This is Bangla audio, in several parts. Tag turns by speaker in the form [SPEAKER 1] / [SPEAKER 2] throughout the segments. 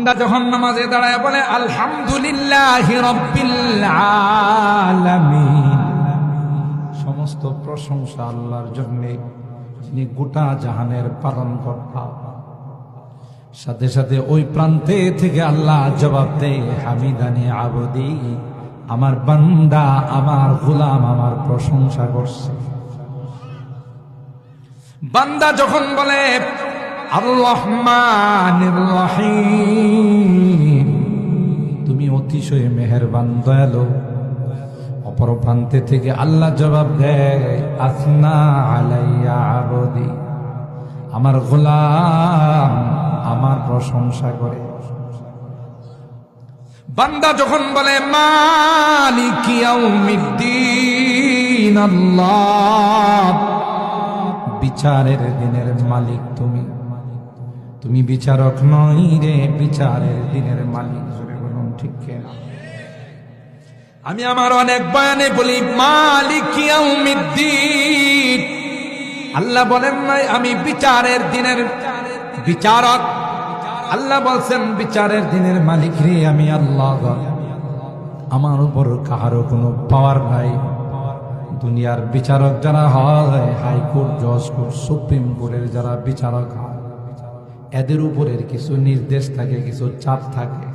[SPEAKER 1] বান্দা যখন নামাজে দাঁড়ায় বলে, আলহামদুলিল্লাহ সমস্ত প্রশংসা আল্লাহর জন্য যিনি গোটা জাহানের পালন কর্তা সাথে সাথে ওই প্রান্তে থেকে আল্লাহ জবাব দেয়, হামিদানি আবদি, আমার বান্দা, আমার গোলাম আমার প্রশংসা করছে। বান্দা যখন বলে তুমি অতিশয় মেহেরবান, দয়ালু। অপর প্রান্তে থেকে আল্লাহ জবাব দেয়, আসনা আলাইয়া আবদি। আমার গোলাম আমার প্রশংসা করে। বান্দা যখন বলে, মালিক ইয়াউমিদ্দিন, আল্লাহ। বিচারের দিনের মালিক তুমি। তুমি বিচারক নই রে বিচারের দিনের মালিক, জোরে বলুন ঠিক কেনা? আমি আমার অনেক বয়ানে বলি, মালিক আল্লাহ বলেন নাই, আমি বিচারের দিনের বিচারক। আল্লাহ বলছেন, বিচারের দিনের মালিক রে আমি আল্লাহ। আমার উপর কাহারও কোনো পাওয়ার নাই। দুনিয়ার বিচারক যারা হয়, হাইকোর্ট জজ কোর্ট সুপ্রিম কোর্টের যারা বিচারক হয় এদের উপরের কিছু নির্দেশ থাকে, কিছু চাপ থাকে।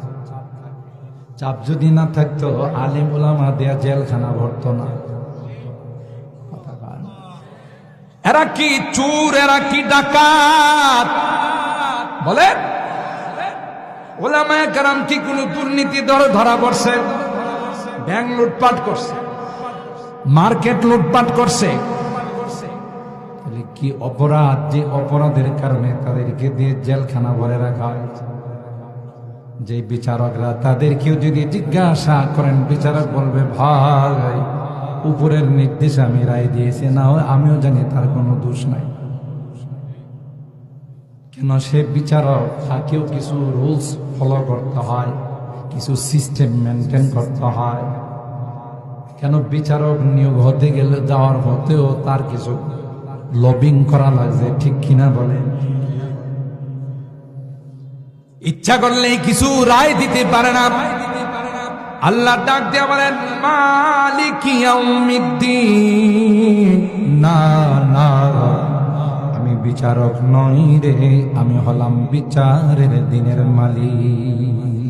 [SPEAKER 1] চাপ যদি না থাকতো, আলিম ওলামা দেয়া জেলখানা ভরত না। এরা কি চুর, এরা কি ডাকাত? বলে ওলামায় কারাম কি কোন দুর্নীতি ধরে ধরা পড়ছে? ব্যাংক লুটপাট করছে। মার্কেট লুটপাট করছে। তাহলে কি অপরাধ যে অপরাধের কারণে তাদেরকে দিয়ে জেলখানা ভরে রাখা হয়েছে? যে বিচারকরা তাদেরকেও যদি জিজ্ঞাসা করেন, বিচারক বলবে, ভাই, উপরের নির্দেশ আমি রায় দিয়েছি, না হয় আমিও জানি তার কোনো দোষ নাই। কেন সে বিচারক, তাকেও কিছু রুলস ফলো করতে হয়, কিছু সিস্টেম মেনটেন করতে হয়। কেন বিচারক নিয়োগ হতে গেলে যাওয়ার হতেও তার কিছু লবিং করা লাগছে ঠিক কিনা বলে। ইচ্ছা করলে কিছু রায় দিতে পারে না। আল্লাহ ডাক দিয়ে বলেন না না, আমি বিচারক নই রে, আমি হলাম বিচারের দিনের মালিক।